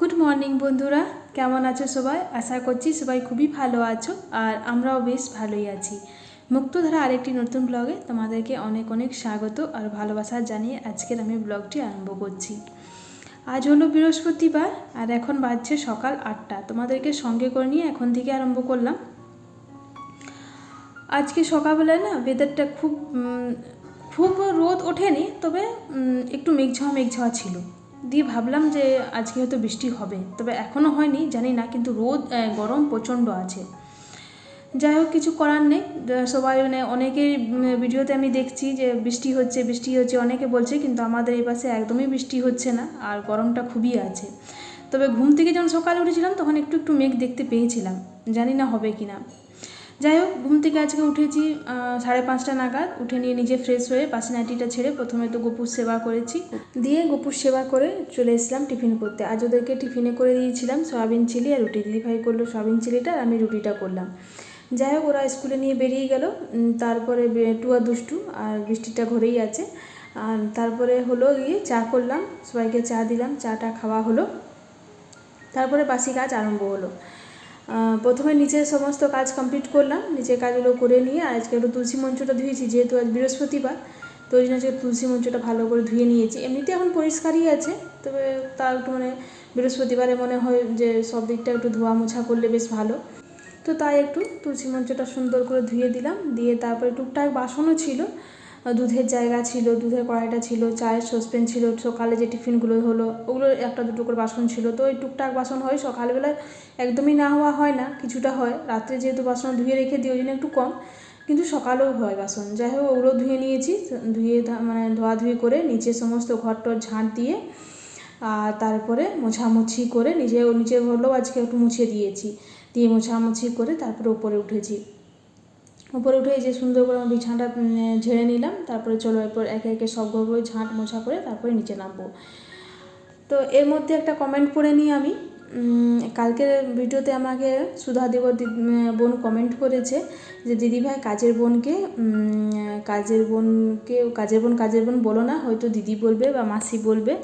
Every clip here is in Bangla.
গুড মর্নিং বন্ধুরা। কেমন আছো সবাই? আশা করছি সবাই খুবই ভালো আছো, আর আমরাও বেশ ভালোই আছি। মুক্তধারা আরেকটি নতুন ব্লগে তোমাদেরকে অনেক অনেক স্বাগত আর ভালোবাসা জানিয়ে আজকের আমি ব্লগটি আরম্ভ করছি। আজ হলো বৃহস্পতিবার, আর এখন বাজছে সকাল আটটা। তোমাদেরকে সঙ্গে করে নিয়ে এখন থেকে আরম্ভ করলাম। আজকে সকালবেলায় না ওয়েদারটা খুব খুব রোদ ওঠেনি, তবে একটু মেঘঝাওয়া মেঘঝাওয়া ছিল। দিয়ে ভাবলাম যে আজকে হয়তো বৃষ্টি হবে, তবে এখনও হয়নি, জানি না, কিন্তু রোদ গরম প্রচণ্ড আছে। যাই হোক, কিছু করার নেই সবাই মানে অনেকের ভিডিওতে আমি দেখছি যে বৃষ্টি হচ্ছে বৃষ্টি হচ্ছে, অনেকে বলছে, কিন্তু আমাদের এই পাশে একদমই বৃষ্টি হচ্ছে না, আর গরমটা খুবই আছে। তবে ঘুম থেকে যখন সকালে উঠেছিলাম, তখন একটু একটু মেঘ দেখতে পেয়েছিলাম, জানি না হবে কি না যাই হোক, ঘুম থেকে আজকে উঠেছি সাড়ে পাঁচটা নাগাদ। উঠে নিয়ে নিজে ফ্রেশ হয়ে পাশে নাইটিটা ছেড়ে প্রথমে তো গোপুর সেবা করেছি। দিয়ে গোপুর সেবা করে চলে এসলাম টিফিন করতে। আজ ওদেরকে টিফিনে করে দিয়েছিলাম সয়াবিন চিলি আর রুটি। দিদিভাই করল সয়াবিন চিলিটা আর আমি রুটিটা করলাম। যাই হোক, ওরা স্কুলে নিয়ে বেরিয়ে গেল। তারপরে টুয়া দুষ্টু আর বৃষ্টিটা ঘরেই আছে। আর তারপরে হলো গিয়ে চা করলাম, সবাইকে চা দিলাম, চাটা খাওয়া হলো। তারপরে বাসি কাজ আরম্ভ হলো। প্রথমে নিচের সমস্ত কাজ কমপ্লিট করলাম। নিচের কাজগুলো করে নিয়ে আজকে একটু তুলসী মঞ্চটা ধুয়েছি, যেহেতু আজ বৃহস্পতিবার, তো ওই জন্য আজকে তুলসী মঞ্চটা ভালো করে ধুয়ে নিয়েছি। এমনিতে এখন পরিষ্কারই আছে, তবে তাও একটু মানে বৃহস্পতিবারে মনে হয় যে সব দিকটা একটু ধোয়া মোছা করলে বেশ ভালো। তো তাই একটু তুলসী মঞ্চটা সুন্দর করে ধুয়ে দিলাম, দিয়ে তারপরে টুকটাক বাসনও ছিল। দুধের জায়গা ছিল, দুধের কড়াইটা ছিল, চায়ের সসপ্যান ছিল, সকালে যে টিফিনগুলো হলো, ওগুলো একটা দুটো করে বাসন ছিল। তো ওই টুকটাক বাসন হয়, সকালবেলায় একদমই না হওয়া হয় না, কিছুটা হয়। রাত্রে যেহেতু বাসন ধুয়ে রেখে দিই, ওই জন্য একটু কম, কিন্তু সকালেও হয় বাসন। যাই হোক, ওগুলো ধুয়ে নিয়েছি, ধুয়ে মানে ধোয়াধুয়ি করে নিচে সমস্ত ঘর টর ঝাঁট দিয়ে, আর তারপরে মোছামুছি করে নিজে, নিজের ঘরটাও আজকে একটু মুছে দিয়েছি। দিয়ে মোছামুছি করে তারপরে উপরে উঠেছি। উপরে উঠে যে সুন্দর করে আমার বিছানাটা ঝেড়ে নিলাম, তারপরে চলো এরপর একে একে সব ঘরগুলো ঝাঁট মোছা করে তারপরে নিচে নামবো। তো এর মধ্যে একটা কমেন্ট পড়ে নিই আমি। কালকের ভিডিওতে আমাকে সুধা দেবর বোন কমেন্ট করেছে যে দিদিভাই কাজের বোনকে কাজের বোনকে, কাজের বোন কাজের বোন বলো না, হয়তো দিদি বলবে বা মাসি বলবে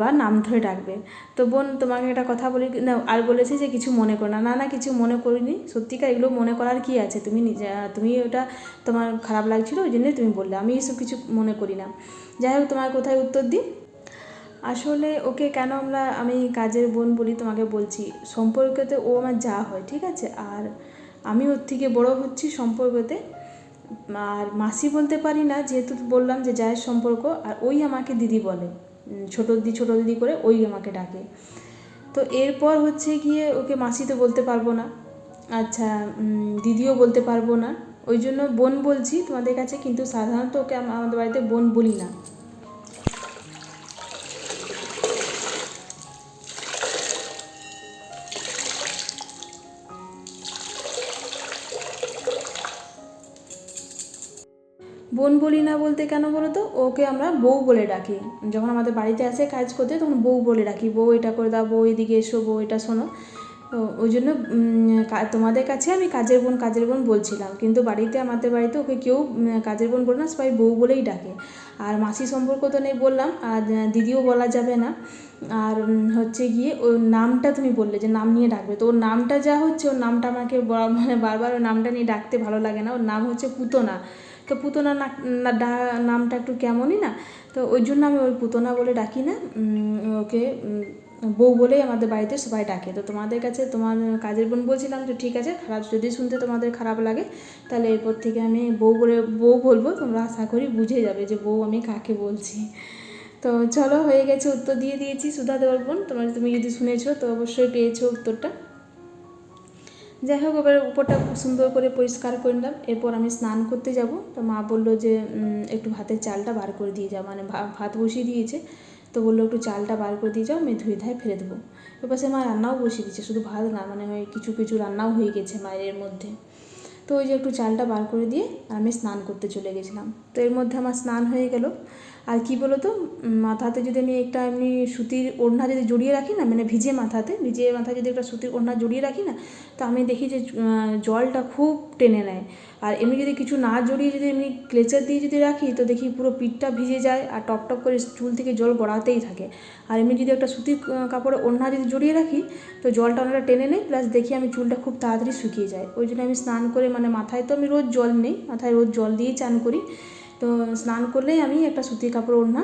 বা নাম ধরে ডাকবে। তো বোন, তোমাকে একটা কথা বলি, না, আর বলেছে যে, কিছু মনে করো না। না না, কিছু মনে করিনি। সত্যিকার এগুলো মনে করার কি আছে? তুমি নিজে তুমি ওটা তোমার খারাপ লাগছিল, ওই জন্যই তুমি বললে। আমি এসব কিছু মনে করি না। যাই হোক, তোমার কোথায় উত্তর দিই? আসলে ওকে কেন আমরা, আমি কাজের বোন বলি তোমাকে বলছি, সম্পর্কতে ও আমার যা হয়, ঠিক আছে? আর আমি ওর থেকে বড় হচ্ছি সম্পর্কতে। আর মাসি বলতে পারি না, যেহেতু বললাম যে যায়ের সম্পর্ক, আর ওই আমাকে দিদি বলে। ছোটো দিদি ছোটো দিদি করে ওই আমাকে ডাকে। তো এরপর হচ্ছে গিয়ে ওকে মাসি তো বলতে পারব না। আচ্ছা দিদিও বলতে পারব না। ওই জন্য বোন বলছি তোমাদের কাছে, কিন্তু সাধারণত ওকে আমাদের বাড়িতে বোন বলি না। বোন বলি না বলতে কেন বলো তো? ওকে আমরা বউ বলে ডাকি। যখন আমাদের বাড়িতে আসে কাজ করতে, তখন বউ বলে ডাকি, বউ, এটা করে দাও, বউ, এদিকে এসো, বউ, এটা শোনো। ওই জন্য তোমাদের কাছে আমি কাজের বোন কাজের বোন বলছিলাম। কিন্তু বাড়িতে, আমাদের বাড়িতে ওকে কেউ কাজের বোন বলে না, সবাই বউ বলেই ডাকে। আর মাসি সম্পর্ক তো নেই বললাম, আর দিদিও বলা যাবে না। আর হচ্ছে গিয়ে ওর নামটা তুমি বললে যে নাম নিয়ে ডাকবে। তো ওর নামটা যা হচ্ছে, ওর নামটা আমাকে মানে বারবার ওর নামটা নিয়ে ডাকতে ভালো লাগে না। ওর নাম হচ্ছে পুতনা। তো পুতনা না- নামটা একটু কেমনই না, তো ওই জন্য আমি ওই পুতনা বলে ডাকি না ওকে বউ বলেই আমাদের বাড়িতে সবাই ডাকে। তো তোমাদের কাছে, তোমার কাজের বোন বলছিলাম যে, ঠিক আছে, খারাপ যদি শুনতে তোমাদের খারাপ লাগে, তাহলে এরপর থেকে আমি বউ বলে, বউ বলব, তোমরা আশা করি বুঝে যাবে যে, বউ আমি কাকে বলছি। তো চলো, হয়ে গেছে উত্তর দিয়ে দিয়েছি সুধা দেওয়ার বোন। তোমার, তুমি যদি শুনেছো, তো অবশ্যই পেয়েছ উত্তরটা। যাই হোক, এবার উপরটা খুব সুন্দর করে পরিষ্কার করে নিলাম। এরপর আমি স্নান করতে যাব। তো মা বলল যে একটু ভাতের চালটা বার করে দিয়ে যাও। মানে ভাত বসিয়ে দিয়েছে। তো বলল একটু চালটা বার করে দিয়ে যাও, আমি ধুয়ে ধায় ফেলে দেবো। এবার সে মা রান্নাও বসিয়ে দিচ্ছে শুধু ভাত না মানে ওই কিছু কিছু রান্নাও হয়ে গেছে মায়ের মধ্যে। তো ওই যে একটু চালটা বার করে দিয়ে আমি স্নান করতে চলে গেছিলাম। তো এর মধ্যে আমার স্নান হয়ে গেল। আর কি বলো তো মাথাতে যদি আমি একটা এমনি সুতির ওড়না যদি জড়িয়ে রাখি না মানে ভিজে মাথাতে, ভিজে মাথায় যদি একটা সুতির ওড়না জড়িয়ে রাখি না, তো আমি দেখি যে জলটা খুব টেনে নেয়। আর এমনি যদি কিছু না জড়িয়ে যদি এমনি ক্লেচার দিয়ে যদি রাখি, তো দেখি পুরো পিঠটা ভিজে যায়, আর টপ টপ করে চুল থেকে জল গড়াতেই থাকে। আর এমনি যদি একটা সুতির কাপড়ে ওড়না যদি জড়িয়ে রাখি, তো জলটা অনেকটা টেনে নেয়, প্লাস দেখি আমি চুলটা খুব তাড়াতাড়ি শুকিয়ে যায়। ওই জন্য আমি স্নান করে মানে মাথায় তো আমি রোজ জল নেই, মাথায় রোজ জল দিয়েই চান করি। তো স্নান করলেই আমি একটা সুতির কাপড় ওড়না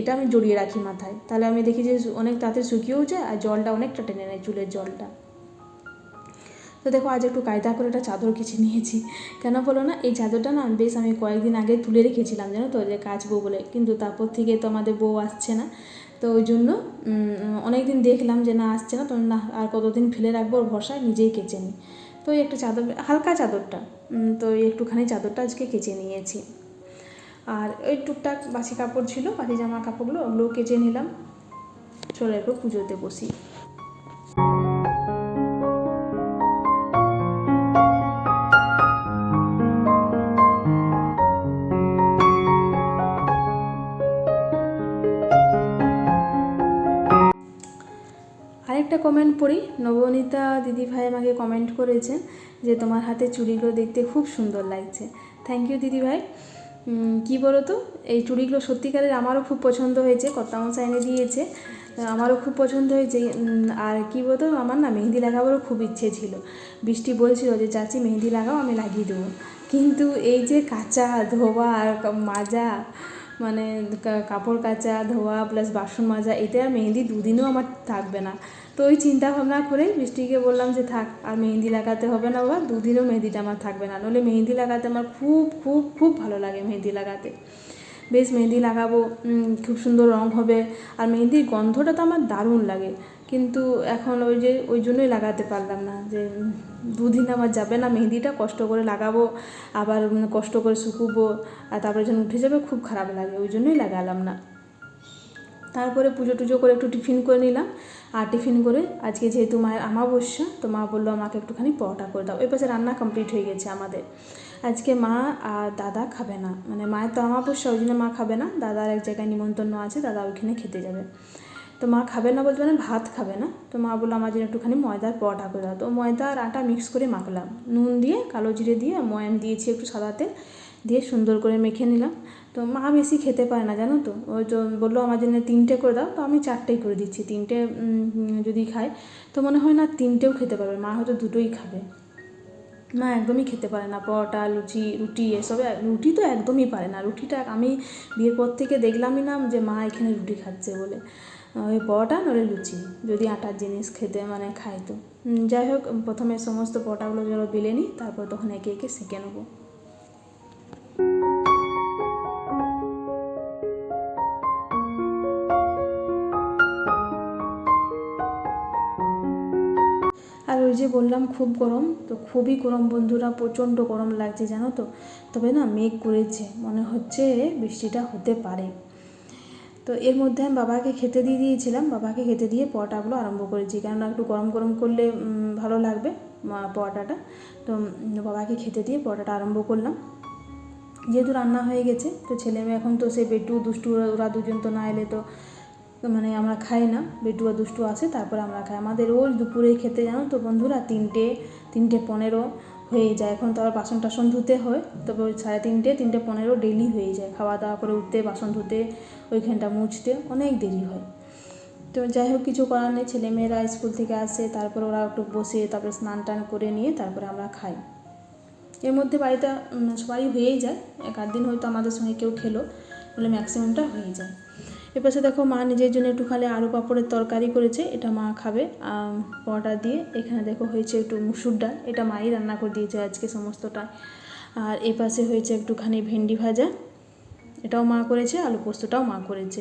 এটা আমি জড়িয়ে রাখি মাথায়। তাহলে আমি দেখি যে অনেক তাড়াতাড়ি শুকিয়েও যায় আর জলটা অনেকটা টেনে নেয় চুলের জলটা। তো দেখো, আজ একটু কায়দা করে একটা চাদর কিছু নিয়েছি। কেন বলো না? এই চাদরটা না বেশ আমি কয়েকদিন আগে তুলে রেখেছিলাম, জানো তো, যে কাচবো বলে। কিন্তু তারপর থেকে তো আমাদের বউ আসছে না। তো ওই জন্য অনেক দিন দেখলাম যে না, আসছে না। তো না, আর কতদিন ফেলে রাখব ওর ভরসায় নিজেই কেচে নিই। তো একটা চাদর, হালকা চাদরটা তো একটুখানি চাদরটা আজকে কেচে নিয়েছি। আর ওই টুকটাক বাসি কাপড় ছিল, বাসি জামা কাপড়গুলো ওগুলোও কেচে নিলাম। চলে এরপর পুজোতে বসি। আরেকটা কমেন্ট পড়ি। নবনীতা দিদিভাই আমাকে কমেন্ট করেছেন যে, তোমার হাতে চুড়িগুলো দেখতে খুব সুন্দর লাগছে। থ্যাংক ইউ দিদিভাই কি বলো তো এই চুড়িগুলো সত্যিকারের আমারও খুব পছন্দ হয়েছে কর্তামশা এনে দিয়েছে। আমারও খুব পছন্দ হয়েছে আর কি বলতো? আমার না মেহেন্দি লাগাবারও খুব ইচ্ছে ছিল। বৃষ্টি বলছিল যে, চাচি, মেহেন্দি লাগাও, আমি লাগিয়ে দেবো। কিন্তু এই যে কাঁচা ধোয়া আর মাজা মানে কাপড় কাচা, ধোয়া প্লাস বাসন মাজা, এতে আর মেহেন্দি দুদিনও আমার থাকবে না। তো ওই চিন্তা ভাবনা করেই বৃষ্টিকে বললাম যে থাক, আর মেহেন্দি লাগাতে হবে না বাবা, দুদিনও মেহেন্দিটা আমার থাকবে না। নইলে মেহেন্দি লাগাতে আমার খুব খুব খুব ভালো লাগে মেহেন্দি লাগাতে। বেশ মেহেন্দি লাগাবো খুব সুন্দর রং হবে। আর মেহেন্দির গন্ধটা তো আমার দারুণ লাগে। কিন্তু এখন ওই যে, ওই জন্যই লাগাতে পারলাম না যে দুদিন আমার যাবে না, মেহেন্দিটা কষ্ট করে লাগাবো, আবার কষ্ট করে শুকুবো, আর তারপরে যখন উঠে যাবে খুব খারাপ লাগে, ওই জন্যই লাগালাম না। তারপরে পুজো টুজো করে একটু টিফিন করে নিলাম। আর টিফিন করে আজকে যেহেতু মায়ের আমাবস্যা তো মা বলল আমাকে একটুখানি পরোটা করে দাও। ওই পাশে রান্না কমপ্লিট হয়ে গেছে আমাদের। আজকে মা আর দাদা খাবে না। মানে মায়ের তো আমাবস্যা ওই জন্য মা খাবে না। দাদার এক জায়গায় নিমন্ত্রণ আছে, দাদা ওইখানে খেতে যাবে। তো মা খাবে না বলতে মানে ভাত খাবে না। তো মা বলল আমার জন্য একটুখানি ময়দার পরোটা করে দাও। তো ময়দা আর আটা মিক্স করে মাখলাম। নুন দিয়ে, কালো জিরে দিয়ে ময়াম দিয়েছি একটু সাদা তেল। দিয়ে সুন্দর করে মেখে নিলাম। তো মা বেশি খেতে পারে না, জানো তো? ওই বলল, আমার জন্য তিনটে করে দাও। তো আমি চারটেই করে দিচ্ছি। তিনটে যদি খায় তো মনে হয় না তিনটেও খেতে পারবে। মা হয়তো দুটোই খাবে। মা একদমই খেতে পারে না। পরোটা, লুচি, রুটি, এসবে রুটি তো একদমই পারে না। রুটিটা আমি বিয়ের পর থেকে দেখলামই না যে মা এখানে রুটি খাচ্ছে বলে। ওই পরোটা নলে লুচি, যদি আটার জিনিস খেতে মানে খায় তো। যাই হোক, প্রথমে সমস্ত পরোটাগুলো যেন বেলে নিই, তারপর তখন একে একে সেঁকে নেব। আর ওই যে বললাম খুব গরম, তো খুবই গরম বন্ধুরা, প্রচণ্ড গরম লাগছে জানো তো? তবে না মেঘ করেছে, মনে হচ্ছে বৃষ্টিটা হতে পারে। তো এর মধ্যে আমি বাবাকে খেতে দিয়ে দিয়েছিলাম, বাবাকে খেতে দিয়ে পরোটাগুলো আরম্ভ করেছি। কেননা একটু গরম গরম করলে ভালো লাগবে পরোটাটা। তো বাবাকে খেতে দিয়ে পরোটাটা আরম্ভ করলাম। যেহেতু রান্না হয়ে গেছে, তো ছেলে মেয়ে এখন তো সে বেটু, দুষ্টু, ওরা- দুজন তো না এলে তো মানে আমরা খাই না। বেটু আর দুষ্টু আসে তারপরে আমরা খাই। আমাদের রোজ দুপুরে খেতে জানো তো বন্ধুরা, তিনটে তিনটে পনেরো হয়ে যায়। এখন তো আবার বাসন টাসন ধুতে হয়, তবে ওই সাড়ে তিনটে তিনটে পনেরো ডেলি হয়ে যায়। খাওয়া দাওয়া করে উঠতে, বাসন ধুতে, ওইখানটা মুছতে অনেক দেরি হয়। তো যাই হোক, কিছু করার নেই। ছেলেমেয়েরা স্কুল থেকে আসে, তারপর ওরা একটু বসে, তারপরে স্নান টান করে নিয়ে তারপরে আমরা খাই। এর মধ্যে বাড়িটা সবাই হয়েই যায়। এক আধ দিন হয়তো আমাদের সঙ্গে কেউ খেলো বলে ম্যাক্সিমামটা হয়ে যায়। এর পাশে দেখো মা নিজের জন্য একটু খালে আলু পাঁপড়ের তরকারি করেছে, এটা মা খাবে। পরোটা দিয়ে। এখানে দেখো হয়েছে একটু মুসুর ডাল, এটা মাই রান্না করে দিয়েছে আজকে সমস্তটা আর এ পাশে হয়েছে একটুখানি ভেন্ডি ভাজা। এটাও মা করেছে, আলু পোস্তটাও মা করেছে।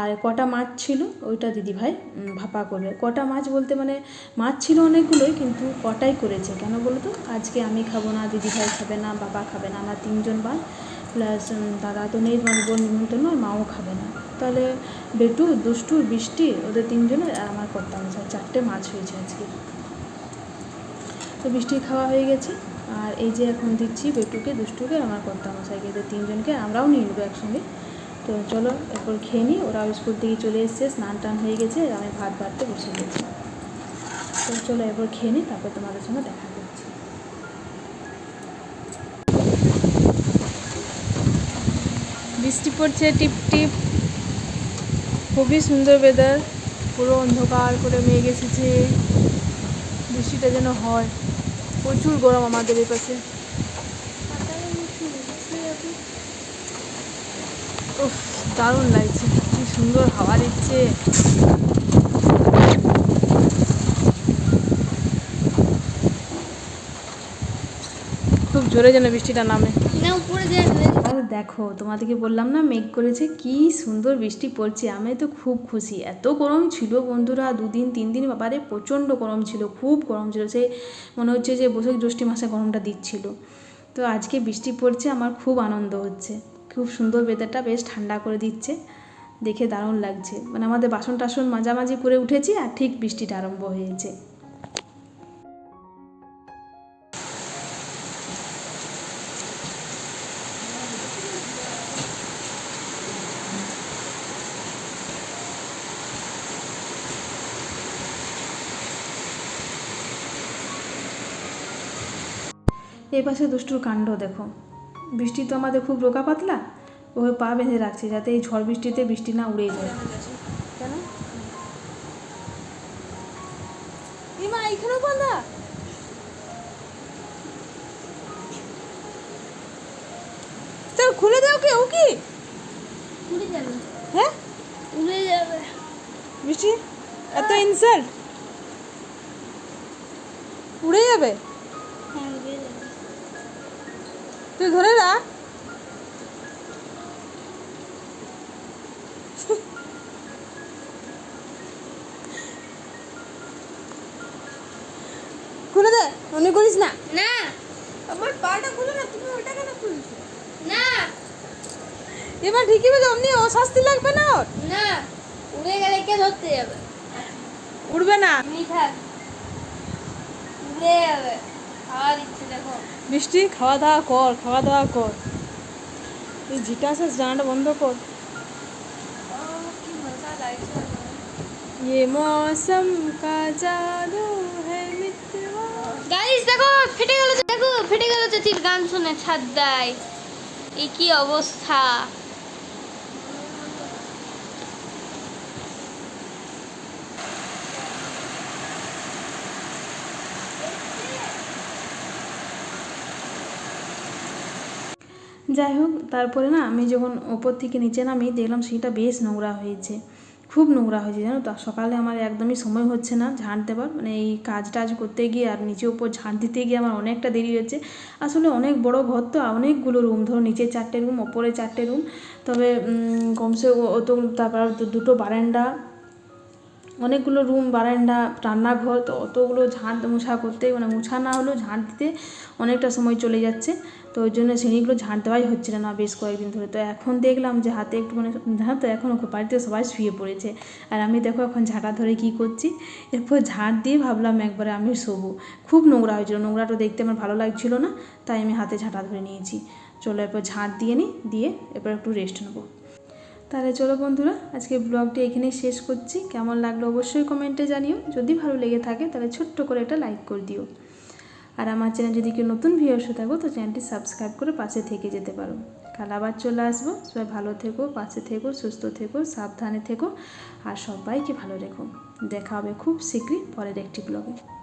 আর কটা মাছ ছিল, ওইটা দিদিভাই ভাপা করবে। কটা মাছ বলতে মানে মাছ ছিল অনেকগুলোই, কিন্তু কটাই করেছে কেন বলো তো আজকে আমি খাব না, দিদিভাই খাবে না, বাবা খাবে না, আমরা তিনজন বার প্লাস দাদা তো নেই মানে বোন নিমন্ত্রণ নয়, মাও খাবে না। তাহলে বেটু, দুষ্টু, বৃষ্টি, ওদের তিনজনের আর আমার করতাম চারটে মাছ হয়েছে আজকে। তো বৃষ্টি খাওয়া হয়ে গেছে। আর এই যে এখন দিচ্ছি বেটুকে, দুষ্টুকে, আমার কর্তা মশাইকে এদের তিনজনকে, আমরাও নিয়ে নেব একসঙ্গে। তো চলো, এরপর খেয়ে নিই। ওরা স্কুল থেকে চলে এসছে, স্নান টান হয়ে গেছে আমি ভাত বাড়তে বসে গেছি। তো চলো, এরপর খেয়ে নিই, তারপর তোমাদের সঙ্গে দেখা করছি। বৃষ্টি পড়ছে, টিপ টিপ। খুবই সুন্দর ওয়েদার পুরো অন্ধকার করে মেঘ এসেছে। বৃষ্টিটা যেন হয়। প্রচুর গরম আমাদের এই পাশে। দারুণ লাগছে, কি সুন্দর হাওয়া দিচ্ছে। খুব জোরে যেন বৃষ্টিটা নামে। না, উপরে যায় আর দেখো, তোমাদেরকে বললাম না, মেঘ করেছে, কি সুন্দর বৃষ্টি পড়ছে আমি তো খুব খুশি। এত গরম ছিল বন্ধুরা, দুদিন তিন দিন বাবারে, প্রচণ্ড গরম ছিল, খুব গরম ছিল সে মনে হচ্ছে যে বৈশাখ জ্যৈষ্ঠী মাসে গরমটা দিচ্ছিল। তো আজকে বৃষ্টি পড়ছে, আমার খুব আনন্দ হচ্ছে। খুব সুন্দর ওয়েদারটা বেশ ঠান্ডা করে দিচ্ছে, দেখে দারুণ লাগছে। মানে আমাদের বাসন টাসন মাঝামাঝি করে উঠেছি, আর ঠিক বৃষ্টিটা আরম্ভ হয়েছে। এই পাশে দুষ্টুর কাণ্ড দেখো। বৃষ্টি তো আমাদের খুব রোগা পাতলা। ও পা বেঁধে রাখছে যাতে এই ঝড় বৃষ্টিতে বৃষ্টি না উড়ে যায়। কেন? মা বাঁধা খুলে দাও কে ও কি? উড়ে যাবে। হ্যাঁ? উড়ে যাবে। বৃষ্টি? এত ইনসাল্ট উড়ে যাবে? তুই ধরে রাখ খুলে দে মনে করিস না? না। আমার পাটা খুলে না তুমি ওটা কেন খুলছো? না। এবার ঠিকই বলছো অমনি অশাস্তি লাগবে না ওর? না। উড়ে গেলে কে ধরতে যাবে? উঠবে না। উড়ে যাবে। হাওয়া দিচ্ছে দেখো। বৃষ্টি খাওয়া দাওয়া কর খাওয়া দাওয়া কর এই ঝিটা শেষ জানাটা বন্ধ কর ও কি মজা লাগছে ये मौसम का जादू है मित्रवा গাইস দেখো ফেটে গেল দেখো ফেটে গেল চাচির গান শুনে ছাদ দেয় এই কি অবস্থা যাই হোক তারপরে না আমি যখন ওপর থেকে নিচে নামি, দেখলাম সেটা বেশ নোংরা হয়েছে। খুব নোংরা হয়েছে, জানো তো? সকালে আমার একদমই সময় হচ্ছে না ঝাঁট দেবার। মানে এই কাজ টাজ করতে গিয়ে আর নিচে ওপর ঝাঁট দিতে গিয়ে আমার অনেকটা দেরি হয়েছে আসলে অনেক বড় ঘর তো অনেকগুলো রুম ধরো নিচে চারটে রুম ওপরে চারটে রুম তবে কমসে অত তারপর দুটো বারান্দা। অনেকগুলো রুম বারান্দা, রান্নাঘর, তো অতগুলো ঝাঁট মোছা করতে মানে মোছা না হলেও ঝাঁট দিতে অনেকটা সময় চলে যাচ্ছে। তো ওই জন্য সিঁড়িগুলো ঝাঁট দেওয়াই হচ্ছে না বেশ কয়েকদিন ধরে। তো এখন দেখলাম যে হাতে একটু মানে জানো তো এখন বাড়িতে সবাই শুয়ে পড়েছে। আর আমি দেখো এখন ঝাঁটা ধরে কি করছি। এরপর ঝাঁট দিয়ে ভাবলাম একবারে আমি শোবো। খুব নোংরা হয়েছিল, নোংরাটা দেখতে আমার ভালো লাগছিল না, তাই আমি হাতে ঝাঁটা ধরে নিয়েছি। চলো এরপর ঝাঁট দিয়ে নিই, দিয়ে এরপর একটু রেস্ট নেব। তাহলে চলো বন্ধুরা আজকে ব্লগটি এখানেই শেষ করছি। কেমন লাগল অবশ্যই কমেন্টে জানিও। যদি ভালো লেগে থাকে তাহলে ছোট্ট করে একটা লাইক করে দিও। আর আমার চ্যানেল যদি কেউ নতুন ভিউয়ার্স থাকো, তো চ্যানেলটি সাবস্ক্রাইব করে পাশে থেকে যেতে পারো। কাল আবার চলে আসব। সবাই ভালো থেকো, পাশে থেকো, সুস্থ থেকো, সাবধানে থেকো। আর সবাইকে ভালো রেখো। দেখা হবে খুব শীঘ্রই পরের একটি ব্লগে